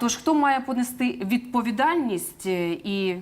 Тож хто має понести відповідальність е, і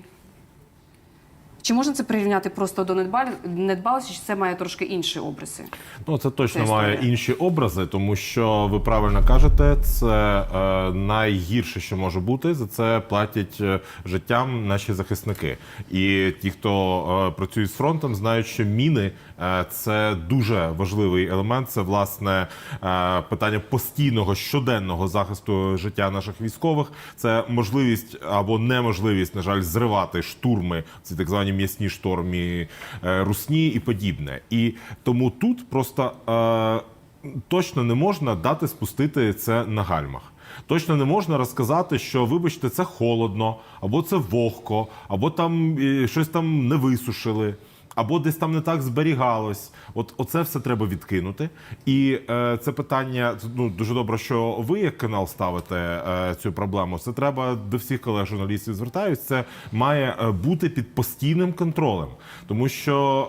чи можна це прирівняти просто до недбал- недбалості, чи це має трошки інші обриси? Ну, це точно Це має інші образи, тому що ви правильно кажете, це е, найгірше, що може бути. За це платять е, життям наші захисники. І ті, хто е, працюють з фронтом, знають, що міни е, це дуже важливий елемент. Це власне е, питання постійного щоденного захисту життя наших військових. Це можливість або неможливість, на жаль, зривати штурми, ці так звані м'ясні штормі е, русні і подібне. І тому тут просто е, точно не можна дати спустити це на гальмах. Точно не можна розказати, що вибачте, це холодно, або це вогко, або там е, щось там не висушили. Або десь там не так зберігалось. От оце все треба відкинути. І е, це питання ну дуже добре, що ви як канал ставите е, цю проблему. Це треба до всіх колег журналістів звертаюсь. Це має е, бути під постійним контролем, тому що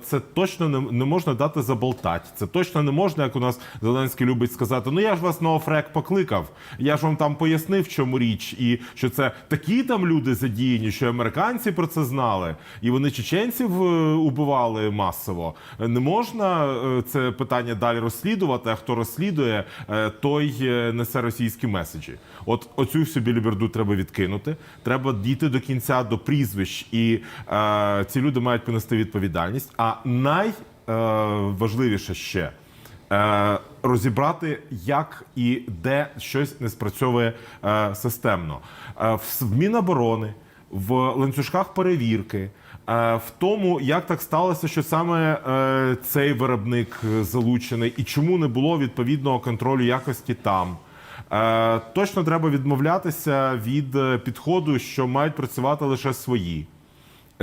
е, це точно не, не можна дати заболтати. Це точно не можна, як у нас Зеленський любить сказати: ну я ж вас на офрек покликав, я ж вам там пояснив, в чому річ, і що це такі там люди задіяні, що американці про це знали, і вони чеченців е, убивали масово. Не можна е, це питання далі розслідувати. А хто розслідує, е, той е, несе російські меседжі. От оцю всю біліберду треба відкинути. Треба дійти до кінця до прізвищ, і е, ці люди мають понести відповідальність. А найважливіше ще. Е, розібрати, як і де щось не спрацьовує системно. В Міноборони, в ланцюжках перевірки, е, в тому, як так сталося, що саме е, цей виробник е, залучений, і чому не було відповідного контролю якості там. Точно треба відмовлятися від підходу, що мають працювати лише свої.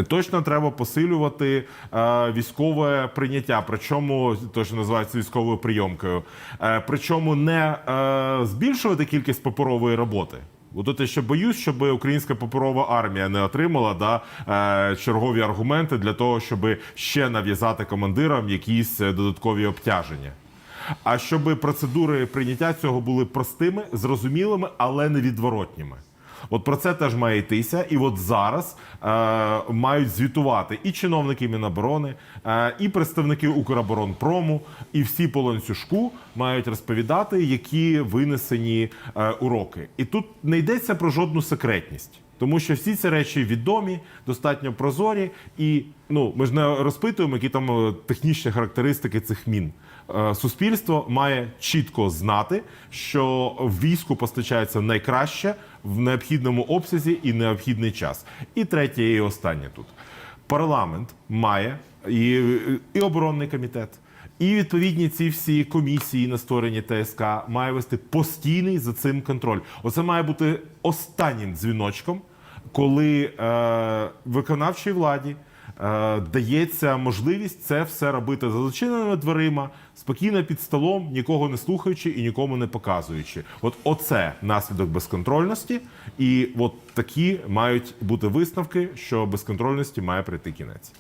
Точно треба посилювати військове прийняття, причому те, що називається військовою прийомкою. Причому не збільшувати кількість паперової роботи. От я ще боюсь, щоб українська паперова армія не отримала да, е, чергові аргументи для того, щоб ще нав'язати командирам якісь е, додаткові обтяження. А щоб процедури прийняття цього були простими, зрозумілими, але невідворотніми. От про це теж має йтися, і от зараз е, мають звітувати і чиновники Міноборони, е, і представники Укроборонпрому, і всі по ланцюжку мають розповідати, які винесені е, уроки. І тут не йдеться про жодну секретність. Тому що всі ці речі відомі, достатньо прозорі, і ну ми ж не розпитуємо, які там е, технічні характеристики цих мін. Е, Суспільство має чітко знати, що війську постачається найкраще в необхідному обсязі і необхідний час. І третє, і останнє тут парламент має і, і оборонний комітет. І відповідні ці всі комісії на створенні ТСК має вести постійний за цим контроль. Оце має бути останнім дзвіночком, коли е, виконавчій владі е, дається можливість це все робити за зачиненими дверима, спокійно під столом, нікого не слухаючи і нікому не показуючи. От оце наслідок безконтрольності, і от такі мають бути висновки, що безконтрольності має прийти кінець.